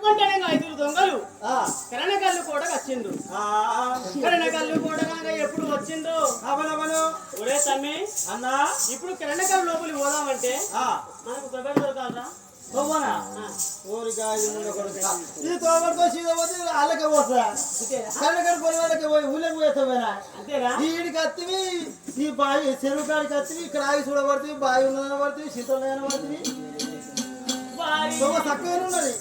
ఐదుగురు దొంగలు. ఆ, కరణకల్లు కూడా వచ్చిండు ఆ, కరణకల్లు కూడా ఎప్పుడు వచ్చిండు అవనవను. ఒరే తమ్మి అన్నా. ఇప్పుడు కరణకల్లు లోపలికి పోదామంటే ఆ, మనకు ప్రబలి దొరకాలరా? ఇది తోబడితో సీదా పోతే వాళ్ళకే పోతా. అంతేనా? కన్నకడ పోయి వాళ్ళకి పోయి ఊళ్ళకి ఈ బావి చెరువు కాడికి వత్తివి ఇక్కడ ఆగి చూడబడుతుంది బావి ఉన్నదని పడుతుంది. శీతలైన పడుతుంది తక్కువనే ఉన్నది.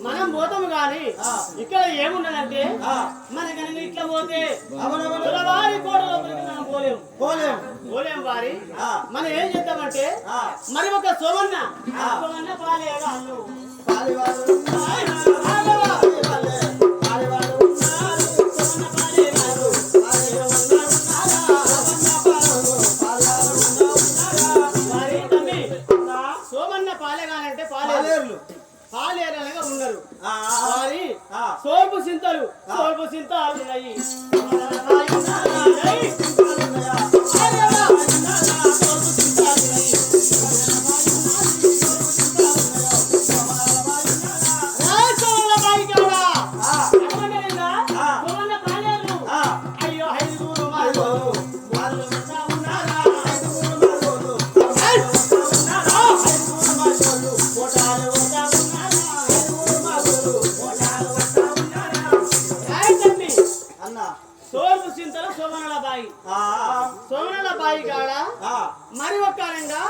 మనం పోతాము గాని. ఇక్కడ ఏమున్నదంటే ఆ, మనకి ఇట్లా పోతే వారి కోట లోపలికి మనం పోలేము పోలేం. పోలేం వారి. మనం ఏం చేద్దామంటే మరి ఒక సోమన్న సోమన్న పాలేడు అల్లు. సోమన్న సోమన్న పాలేగానంటే పాలేరు. ఉన్నారు ఆ, వారి ఆ, సోల్పు సింతలు సోల్పు సోల్పు సింతలు సోమనల బాయి సోమనల బాయి కాడ ఆ, మరి ఒక్కరంగా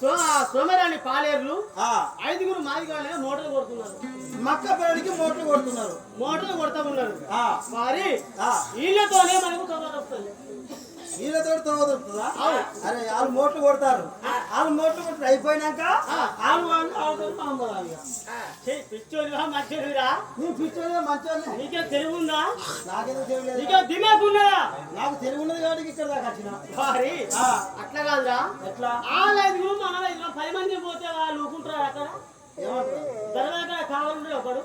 సో సోమరాని పాలేర్లు ఆ, ఐదుగురు మాదిగానే మోటార్లు కొడుతున్నారు. మక్క పేరుకి మోట్లు కొడుతున్నారు. మోటార్లు కొడతా ఉన్నారు. ఆ, మరి ఆ, వీళ్ళతోనే మనకు కబర్ వస్తుంది వీళ్ళతో తోదుతుందా అవును. అరే వాళ్ళు మోట్లు కొడతారు. వాళ్ళు మోట్లు కొట్టి అయిపోయినాక ఆ. వాళ్ళు వాళ్ళు వాళ్ళతో ఇక. పిచ్చోనివా మంచోనివిరా నీ పిచ్చోళ్ళే మంచోళ్ళే నీకే తెలివి ఉందా నాకెందుకు తెలియలేదు. నీకే ఉన్నదా నాకు తెలివి ఉన్నది కాబట్టి ఇక్కడ దాకా వచ్చిన. ఆ, అట్లా కాదురా. ఎట్లా? వాళ్ళ ఐదుగురు మన ఐదుగురు పది మంది పోతే వాళ్ళు ఊకుంటారు అక్కడ ఏమంటారు తర్వాత కావాలంటే ఒకడు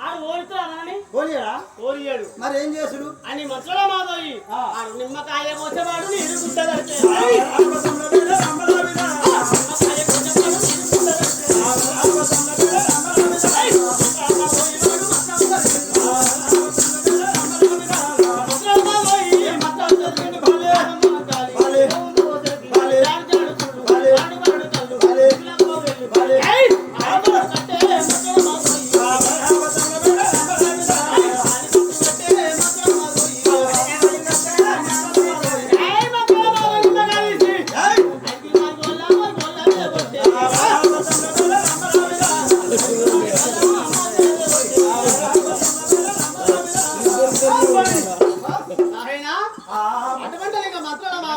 ఆడు ఓడుతాడు పోనీయడా ఓరియాడు మరి ఏం చేసుడు? అని ఆ. ఆడు నిమ్మకాయ పోసేవాడు నీరు గుట్టగడితే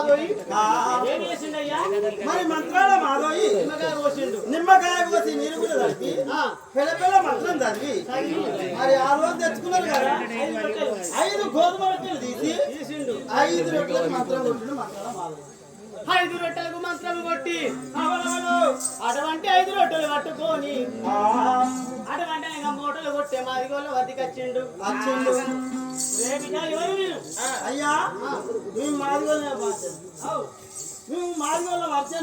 మాధోయి? మరి మంత్రాల మాధవి నిమ్మకాయ కోసి నీరు కూడా తడిపి ఆ, పిల్ల పిల్ల మంత్రం చదివి మరి ఆ రోజు తెచ్చుకున్నారు కదా? ఐదు గోధుమ రొట్టెలు తీసి ఐదు రొట్టెలకు మంత్రం కొట్టిన మంత్రాల మాధవి ఐదు రొట్టెలకు మంత్రం కొట్టి. అటువంటి ఐదు రొట్టెలు పట్టుకొని కొట్టే మాదిగోళ్ళ వద్దకొచ్చిండు వచ్చిండు. అయ్యా మేము బాధ్యత అవు మేము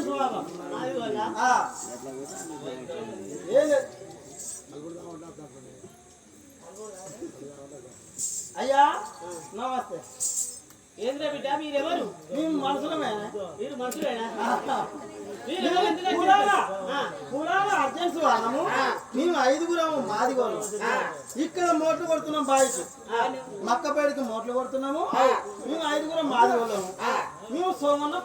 చూడాలి మాదిగోళ్ళ ఆ. ఏం లేదు. అయ్యా నమస్తే ఏంద్రా బిడ్డ? మీరెవరు? మేము మనుషులమే. మీరు మనుషులేనా? కూలాలా? వాళ్ళము. మేము ఐదుగురము మాదిగోళ్ళం ఇక్కడ మోట్లు కొడుతున్నాం బాయికి మక్కపేడికి మోట్లు కొడుతున్నాము. మేము ఐదుగురం మాదిగోళ్ళము మేము సోమన్న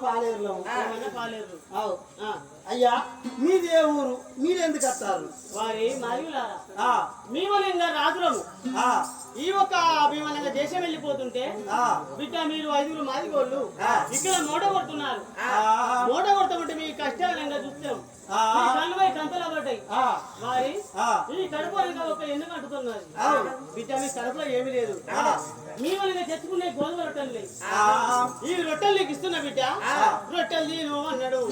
అవు. ఆ, అయ్యా మీది ఏ ఊరు? మీరు ఎందుకు వస్తారు? వారి ఆ, భీమలింగ రాజులము. ఈ ఒక భీమలింగ దేశం వెళ్ళిపోతుంటే బిడ్డ మీరు ఐదుగురు మాదిగోళ్ళు. ఇక్కడ మూట కొడుతున్నారు మూట కొడతామంటే మీ కష్టాలు ఇంకా చూస్తాం కళ్ళపై కంతలు పడ్డాయి. వారి ఈ కడుపు ఒక ఎందుకు అంటుతున్నారు. బిడ్డ మీ కడుపులో ఏమీ లేదు. మీ వల్ల తెచ్చుకునే గోధుమ రొట్టెలు ఈ రొట్టెలు నీకు ఇస్తున్నా బిడ్డ? రొట్టెలు తీను అన్నాడు.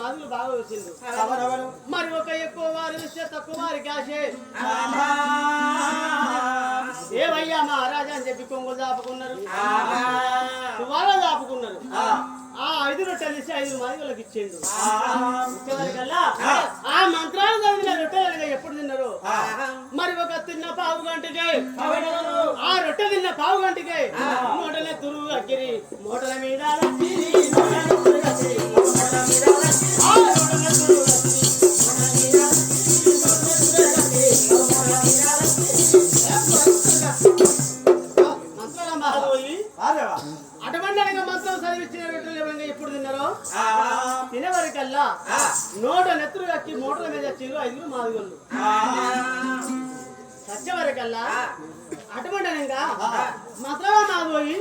మాదులు బాగా ఎవరెవరు? మరి ఒక ఎక్కువ వారు ఇస్తే తక్కువ వారికి ఆశే ఏవయ్యా మహారాజా అని చెప్పి కొంగులు దాపుకున్నారు. వాళ్ళ దాపుకున్నారు. ఆ. ఐదు రొట్టెలు ఇస్తే ఐదు వాళ్ళకి ఇచ్చిండు ఇచ్చేవారికల్లా ఆ. మంత్రాలు చదివిన రొట్టెలు ఎప్పుడు తిన్నారు? మరి ఒక తిన్న పావు గంటకే. ఆ రొట్టె తిన్న పావు గంటకే. మూటల తురుగు అక్కిరి మూటల మీద అటువంటి అనగా మంత్రం చదివించిన రొట్టెలు ఎవరైనా ఎప్పుడు తిన్నారో? ఆ, తినేవారికల్లా నోట నెత్తురు కక్కి మూటల మీద వచ్చిండ్రు ఐదుగురు మాదిగోళ్ళు. సత్యవరకల్లా అటువంటి అనగా మంత్రమా మాదిపోయి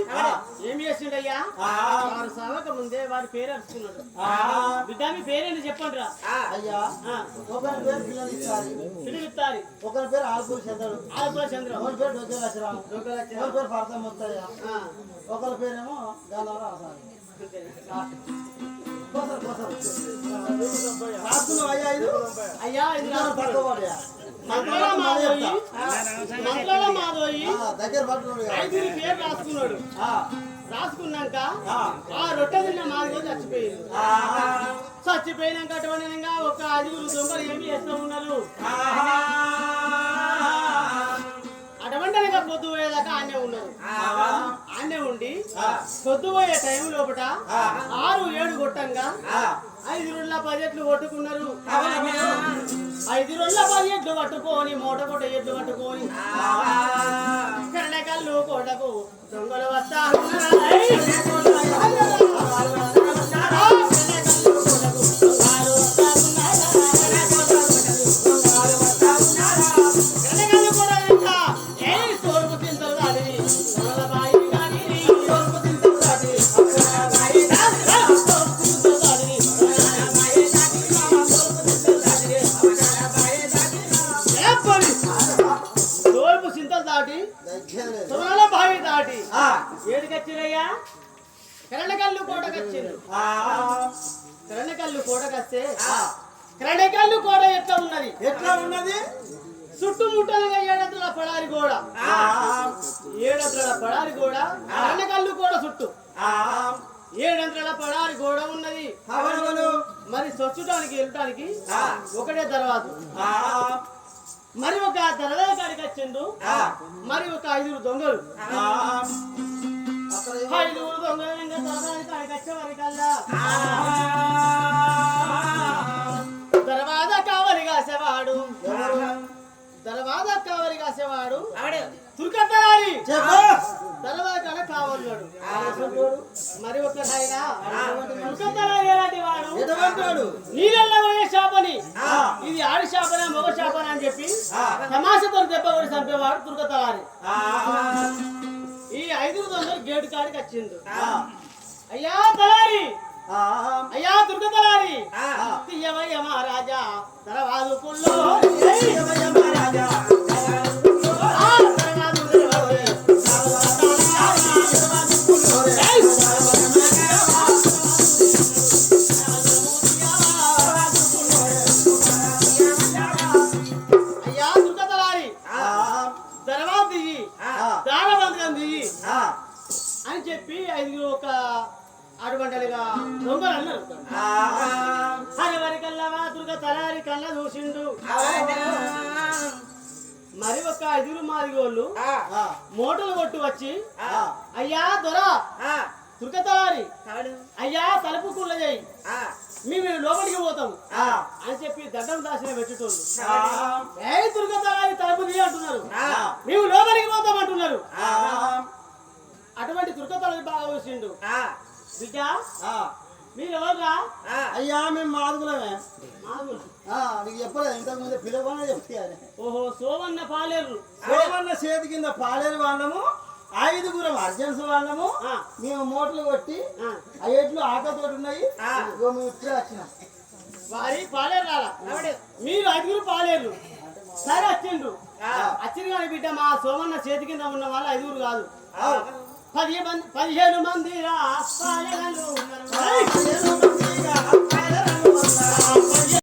ఏం చేసిండయ్యా? వారు సావక ముందే వారి పేరు అరుచుకున్నాడు బిడ్డ మీ పేరేంటి చెప్పండి రా అయ్యా ఒకరి పేరు పిల్లలు ఇస్తారు. పిలుగుతారి ఒకరి పేరు ఆల్పూర్ చంద్రుడు. ఆలపల చంద్ర ఒకరి పేరు డొక్కే లక్షరాము ఒకరి పేరు భరతం ముత్తయ్య. ఆ, ఒకరి పేరేమో గంధవరం ఆసారి అయ్యా ఇది రాసుకున్నాడు. రాసుకున్నాక ఆ. రొట్టె తిన్న మాదిగో చచ్చిపోయింది. చచ్చిపోయినాక అటువంటి ఒక ఐదుగురు దొంగలు ఏమి చేస్తూ ఉన్నారు? ఉండి పొద్దు పోయే టైం లోపట ఆరు ఏడు కొట్టంగా ఐదు రోజుల పదిహెట్లు కొట్టుకున్నారు. ఐదు రోజుల పదిహెట్లు పట్టుకొని మూట కొట్ట ఎట్లు పట్టుకొని. కళ్ళకల్లు కోటకు కరణకల్లు కోటకొచ్చిండు కరణకల్లు కోటకొస్తే కరణకల్లు కోట ఎట్లా ఉన్నది? ఎట్లా ఉన్నది? చుట్టుముట్టలుగా ఏడంతల పడారి గోడ. ఏడంతల పడారి గోడ కరణకల్లు గోడ చుట్టూ. ఏడంతల పడారి గోడ ఉన్నది. మరి సొచ్చడానికి వెళ్ళటానికి ఒకటే తర్వాత మరి ఒక దరదా కాడికి వచ్చిండు. మరి ఒక ఐదుగురు దొంగలు. ఐదుగురు దొంగలు ఇంకా దరదా కాడికి వచ్చే వరకల్లా తర్వాత కావలి కాసేవాడు తర్వాత కావలి కాసేవాడు తర్వాత కాడ కావన్నాడు మరి ఒక ఆయన తుర్కత్తరారి ఎలాంటి వాడు నీళ్ళల్లో పోయే చేపని ఇది ఆడి చేపన మగ చేపన అని చెప్పి తమాషతో దెబ్బ కొడి చంపేవాడు తుర్కతలారి ఈ ఐదుగురు దొంగలు గేటు కాడికి వచ్చిండు అయ్యా తలారి! అయ్యా దుర్గతలారి తీయవయ్య మహారాజా తరవాదు పుల్లో. అటువంటిగా దొంగలు అన్నారు అది వరకల్లా దుర్గ తలారి కళ్ళ చూసిండు. మరి ఒక ఐదుగురు మాదిగోళ్ళు మూటలు కొట్టు వచ్చి అయ్యా దొర దుర్గ తలారి అయ్యా తలుపు కుళ్ళ చేయి మేము లోపలికి పోతాం. అని చెప్పి దండం దాచిన పెట్టుటోళ్ళు. ఏ దుర్గ తలారి తలుపు తీయ అంటున్నారు. మేము లోపలికి పోతాం అంటున్నారు. అటువంటి దుర్గ తలారి బాగా చూసిండు. బిడ్డ? మీరు అయ్యా మేము మాదుగులమే. నీకు చెప్పలేదు ఇంతకు ముందు పిలవనే చెప్తాను. ఓహో సోమన్న పాలేరు. సోమన్న చేతి కింద పాలేరు వాళ్ళము ఐదుగురం అర్జెన్స్ వాళ్ళము మేము మూటలు కొట్టి ఆ. ఎట్లు ఆకతోటి ఉన్నాయి. మేము ఇప్పుడే వచ్చినాం. వారి పాలేరు రాలా. మీరు ఐదుగురు పాలేరు. సరే వచ్చిండ్రు. వచ్చింది కానీ బిడ్డ మా సోమన్న చేతి కింద ఉన్న వాళ్ళు ఐదుగురు కాదు. పది మంది పదిహేను మంది రాష్ట్రాలు